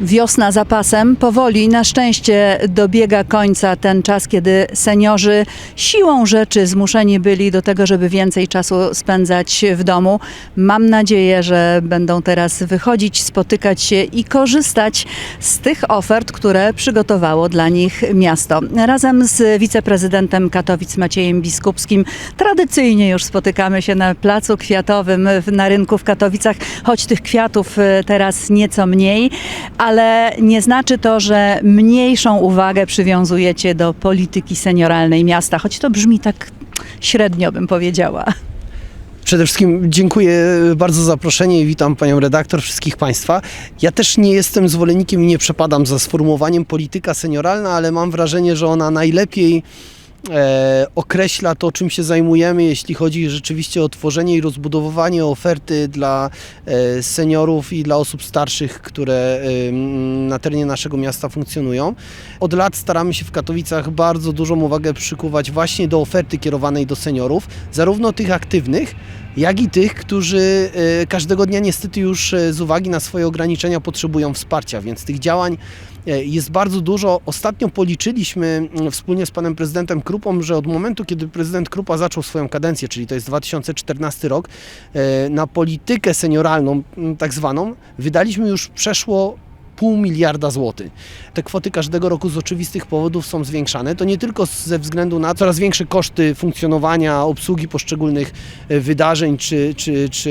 Wiosna za pasem. Powoli, na szczęście, dobiega końca ten czas, kiedy seniorzy siłą rzeczy zmuszeni byli do tego, żeby więcej czasu spędzać w domu. Mam nadzieję, że będą teraz wychodzić, spotykać się i korzystać z tych ofert, które przygotowało dla nich miasto. Razem z wiceprezydentem Katowic Maciejem Biskupskim tradycyjnie już spotykamy się na placu kwiatowym na rynku w Katowicach, choć tych kwiatów e, teraz nieco mniej, ale nie znaczy to, że mniejszą uwagę przywiązujecie do polityki senioralnej miasta, choć to brzmi tak średnio, bym powiedziała. Przede wszystkim dziękuję bardzo za zaproszenie i witam panią redaktor, wszystkich państwa. Ja też nie jestem zwolennikiem i nie przepadam za sformułowaniem polityka senioralna, ale mam wrażenie, że ona najlepiej określa to, czym się zajmujemy, jeśli chodzi rzeczywiście o tworzenie i rozbudowywanie oferty dla e, seniorów i dla osób starszych, które e, na terenie naszego miasta funkcjonują. Od lat staramy się w Katowicach bardzo dużą uwagę przykuwać właśnie do oferty kierowanej do seniorów, zarówno tych aktywnych, jak i tych, którzy e, każdego dnia niestety już e, z uwagi na swoje ograniczenia potrzebują wsparcia, więc tych działań e, jest bardzo dużo. Ostatnio policzyliśmy mm, wspólnie z panem prezydentem Krupą, że od momentu, kiedy prezydent Krupa zaczął swoją kadencję, czyli to jest 2014 rok, na politykę senioralną, mm, tak zwaną, wydaliśmy już przeszło pół miliarda złotych. Te kwoty każdego roku z oczywistych powodów są zwiększane. To nie tylko ze względu na coraz większe koszty funkcjonowania, obsługi poszczególnych e, wydarzeń czy, czy, czy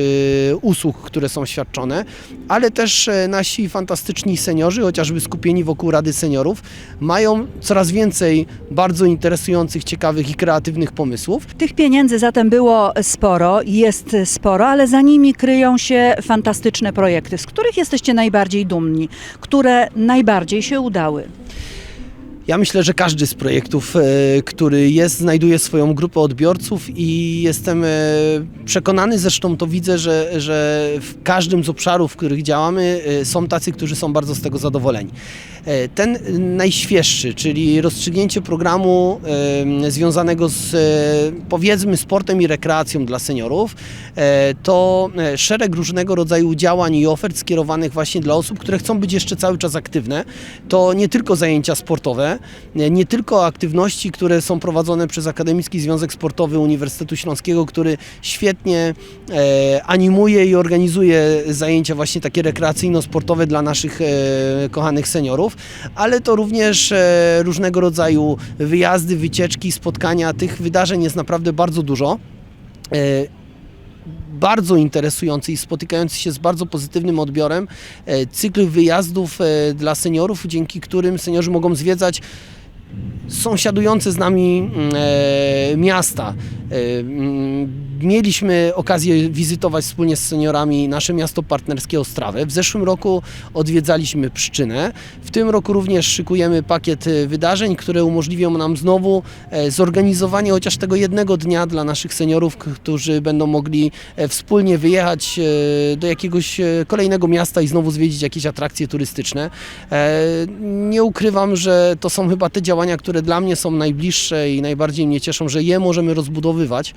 usług, które są świadczone, ale też e, nasi fantastyczni seniorzy, chociażby skupieni wokół Rady Seniorów, mają coraz więcej bardzo interesujących, ciekawych i kreatywnych pomysłów. Tych pieniędzy zatem było sporo, jest sporo, ale za nimi kryją się fantastyczne projekty, z których jesteście najbardziej dumni, które najbardziej się udały. Ja myślę, że każdy z projektów, e, który jest, znajduje swoją grupę odbiorców i jestem e, przekonany, zresztą to widzę, że, że w każdym z obszarów, w których działamy, e, są tacy, którzy są bardzo z tego zadowoleni. E, Ten najświeższy, czyli rozstrzygnięcie programu związanego z e, powiedzmy sportem i rekreacją dla seniorów, e, to szereg różnego rodzaju działań i ofert skierowanych właśnie dla osób, które chcą być jeszcze cały czas aktywne. To nie tylko zajęcia sportowe, nie- tylko aktywności, które są prowadzone przez Akademicki Związek Sportowy Uniwersytetu Śląskiego, który świetnie animuje i organizuje zajęcia właśnie takie rekreacyjno-sportowe dla naszych kochanych seniorów, ale to również e, różnego rodzaju wyjazdy, wycieczki, spotkania. Tych wydarzeń jest naprawdę bardzo dużo. E, bardzo interesujący i spotykający się z bardzo pozytywnym odbiorem e, cykl wyjazdów dla seniorów, dzięki którym seniorzy mogą zwiedzać sąsiadujące z nami mm, miasta. Mieliśmy okazję wizytować wspólnie z seniorami nasze miasto partnerskie Ostrawę. W zeszłym roku odwiedzaliśmy Pszczynę. W tym roku również szykujemy pakiet e, wydarzeń, które umożliwią nam znowu e, zorganizowanie chociaż tego jednego dnia dla naszych seniorów, którzy będą mogli e, wspólnie wyjechać do jakiegoś kolejnego miasta i znowu zwiedzić jakieś atrakcje turystyczne. Nie ukrywam, że to są chyba te działania, które dla mnie są najbliższe i najbardziej mnie cieszą, że je możemy rozbudowywać,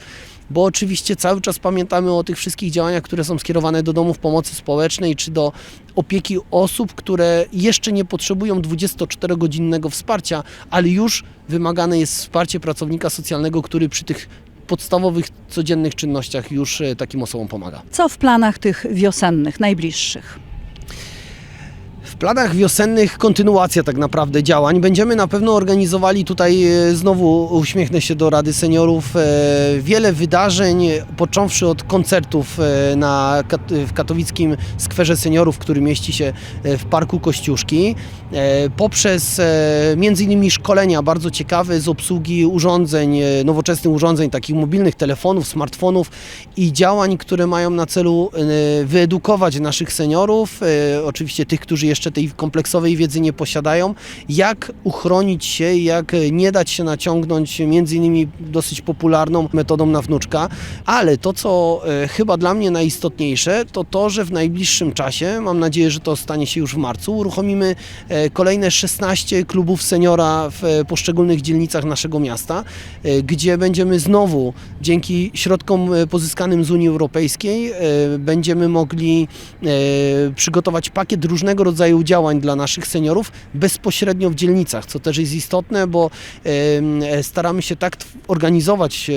bo oczywiście cały czas pamiętamy o tych wszystkich działaniach, które są skierowane do domów pomocy społecznej czy do opieki osób, które jeszcze nie potrzebują 24-godzinnego wsparcia, ale już wymagane jest wsparcie pracownika socjalnego, który przy tych podstawowych, codziennych czynnościach już e, takim osobom pomaga. Co w planach tych wiosennych, najbliższych? Planach wiosennych kontynuacja tak naprawdę działań. Będziemy na pewno organizowali tutaj, e, znowu uśmiechnę się do Rady Seniorów, e, wiele wydarzeń, począwszy od koncertów e, na, w katowickim skwerze seniorów, który mieści się w Parku Kościuszki, poprzez między innymi szkolenia bardzo ciekawe z obsługi urządzeń, nowoczesnych urządzeń, takich mobilnych telefonów, smartfonów i działań, które mają na celu wyedukować naszych seniorów, oczywiście tych, którzy jeszcze tej kompleksowej wiedzy nie posiadają, jak uchronić się, jak e, nie dać się naciągnąć między innymi dosyć popularną metodą na wnuczka, ale to, co e, chyba dla mnie najistotniejsze, to to, że w najbliższym czasie, mam nadzieję, że to stanie się już w marcu, uruchomimy e, kolejne 16 klubów seniora w poszczególnych dzielnicach naszego miasta, gdzie będziemy znowu dzięki środkom pozyskanym z Unii Europejskiej będziemy mogli przygotować pakiet różnego rodzaju wielu działań dla naszych seniorów bezpośrednio w dzielnicach, co też jest istotne, bo staramy się tak organizować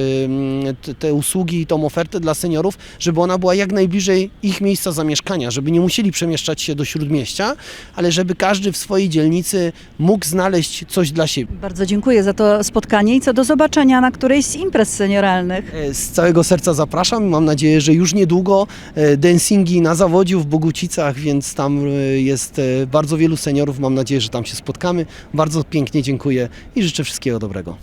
te- usługi i tą ofertę dla seniorów, żeby ona była jak najbliżej ich miejsca zamieszkania, żeby nie musieli przemieszczać się do śródmieścia, ale żeby każdy w swojej dzielnicy mógł znaleźć coś dla siebie. Bardzo dziękuję za to spotkanie i co do zobaczenia na którejś z imprez senioralnych. E, Z całego serca zapraszam. Mam nadzieję, że już niedługo e, dancingi na zawodziu w Bogucicach, więc tam e, jest bardzo wielu seniorów. Mam nadzieję, że tam się spotkamy. Bardzo pięknie dziękuję i życzę wszystkiego dobrego.